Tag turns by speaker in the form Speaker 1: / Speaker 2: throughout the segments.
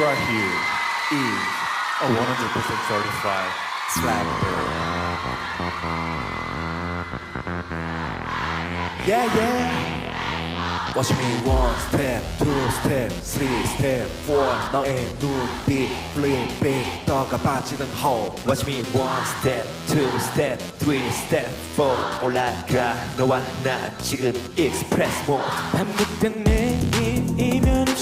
Speaker 1: right here is a 100% certified slapper. Yeah, yeah. Watch me one step, two step, three step, four. 너의 눈빛 flipping 떠가 빠지는 hole. Watch me one step, two step, three step, four. 올라가 너와 나 지금 express mode.
Speaker 2: 반복된 내일이면 없이 갈증이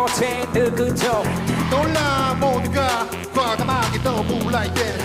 Speaker 2: 못해
Speaker 3: 누구도
Speaker 4: 놀라 모두가 과감하게 더 몰라야 돼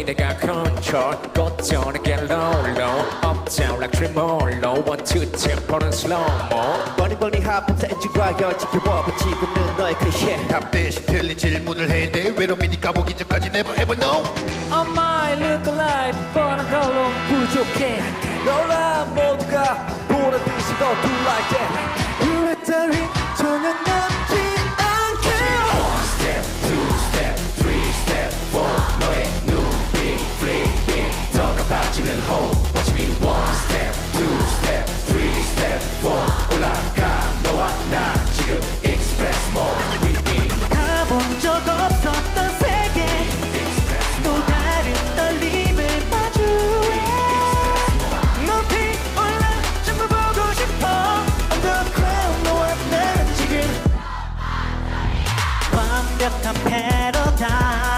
Speaker 3: Okay, 내가 control 고전에 get low, low Uptown like tremolo One, two, tempo는 slow-mo
Speaker 1: 버닝버닝 핫부터 엔진과 열 지켜봐 지금은 너의 클리셰
Speaker 4: 답 대신 틀린 질문을 해야 돼 외로움이니 까 보기 전까지 never ever know
Speaker 3: On my look alike 뻔한 걸로 부족해
Speaker 1: 놀라 모두가 보는 듯이 더 do like
Speaker 2: 완벽한 패러다임